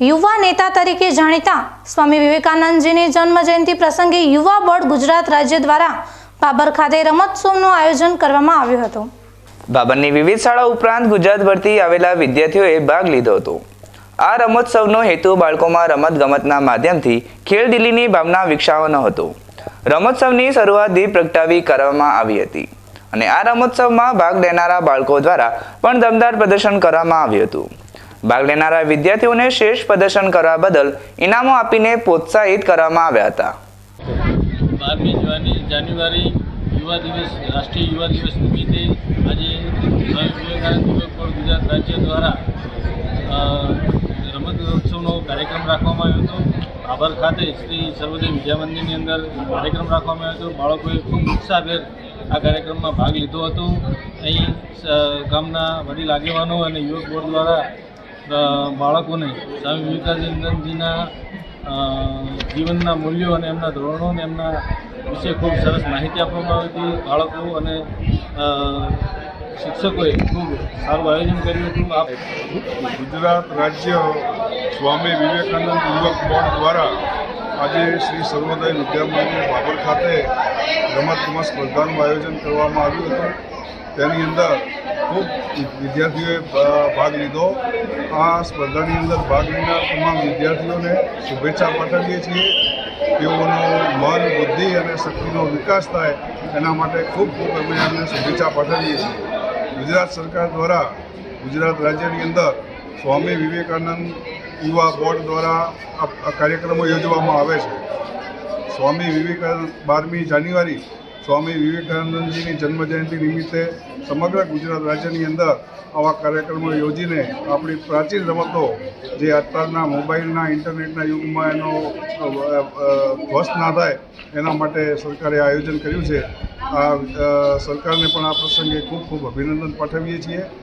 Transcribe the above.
યુવા નેતા તરીકે જાણીતા સ્વામી વિવેકાનંદજીની જન્મજયંતિ પ્રસંગે યુવા બોર્ડ ગુજરાત રાજ્ય દ્વારા બાબર ખાતે રમતોત્સવનું આયોજન કરવામાં આવ્યું હતું. બાબરની વિવિધ શાળા ઉપરાંત ગુજરાતભરથી આવેલા વિદ્યાર્થીઓએ ભાગ લીધો હતો. આ રમતોત્સવનો હેતુ બાળકોમાં રમત ગમતના માધ્યમથી ખેલદિલીની ભાવના વિકસાવવાનો હતો. રમતોત્સવની શરૂઆત દીપ પ્રગટાવી કરવામાં આવી હતી અને આ રમતોત્સવમાં ભાગ લેનારા બાળકો દ્વારા પણ દમદાર પ્રદર્શન કરવામાં આવ્યું હતું. ભાગ લેનારા વિદ્યાર્થીઓને શ્રેષ્ઠ પ્રદર્શન કરવા બદલ ઇનામો આપીને પ્રોત્સાહિત કરવામાં આવ્યા હતા. બારમી જાન્યુઆરી યુવા દિવસ, રાષ્ટ્રીય યુવા દિવસ નિમિત્તે આજે સ્વામી વિવેકાનંદ ગુજરાત રાજ્ય દ્વારા રમત ઉત્સવનો કાર્યક્રમ રાખવામાં આવ્યો હતો. આભર ખાતે શ્રી સર્વોદય વિદ્યા મંદિરની અંદર કાર્યક્રમ રાખવામાં આવ્યો હતો. બાળકોએ ખૂબ ઉત્સાહભેર આ કાર્યક્રમમાં ભાગ લીધો હતો. અહીં ગામના વડીલ આગેવાનો અને યુવક બોર્ડ દ્વારા બાળકોને સ્વામી વિવેકાનંદજીના જીવનના મૂલ્યો અને એમના ધોરણો અને એમના વિશે ખૂબ સરસ માહિતી આપવામાં આવી હતી. બાળકો અને શિક્ષકોએ ખૂબ સારું આયોજન કર્યું હતું. ગુજરાત રાજ્ય સ્વામી વિવેકાનંદ યુવક બોર્ડ દ્વારા આજે શ્રી સર્વોદય વિદ્યા મંદિર બાબર ખાતે રમતગમત સ્પર્ધાનું આયોજન કરવામાં આવ્યું હતું. તેની અંદર ખૂબ વિદ્યાર્થીઓએ ભાગ લીધો. આ સ્પર્ધાની અંદર ભાગ લેનાર તમામ વિદ્યાર્થીઓને શુભેચ્છા પાઠવીએ છીએ. તેઓનો મન, બુદ્ધિ અને શક્તિનો વિકાસ થાય એના માટે ખૂબ ખૂબ અમે એમને શુભેચ્છા પાઠવીએ છીએ. ગુજરાત સરકાર દ્વારા, ગુજરાત રાજ્યની અંદર સ્વામી વિવેકાનંદ યુવા બોર્ડ દ્વારા આ કાર્યક્રમો યોજવામાં આવે છે. સ્વામી વિવેકાનંદ બારમી જાન્યુઆરી સ્વામી વિવેકાનંદજીની જન્મજયંતિ નિમિત્તે સમગ્ર ગુજરાત રાજ્યની અંદર આવા કાર્યક્રમો યોજીને આપણી પ્રાચીન રમતો, જે અત્યારના મોબાઈલના, ઇન્ટરનેટના યુગમાં એનો ધ્વસ્ત ના થાય, એના માટે સરકારે આયોજન કર્યું છે. આ સરકારને પણ આ પ્રસંગે ખૂબ ખૂબ અભિનંદન પાઠવીએ છીએ.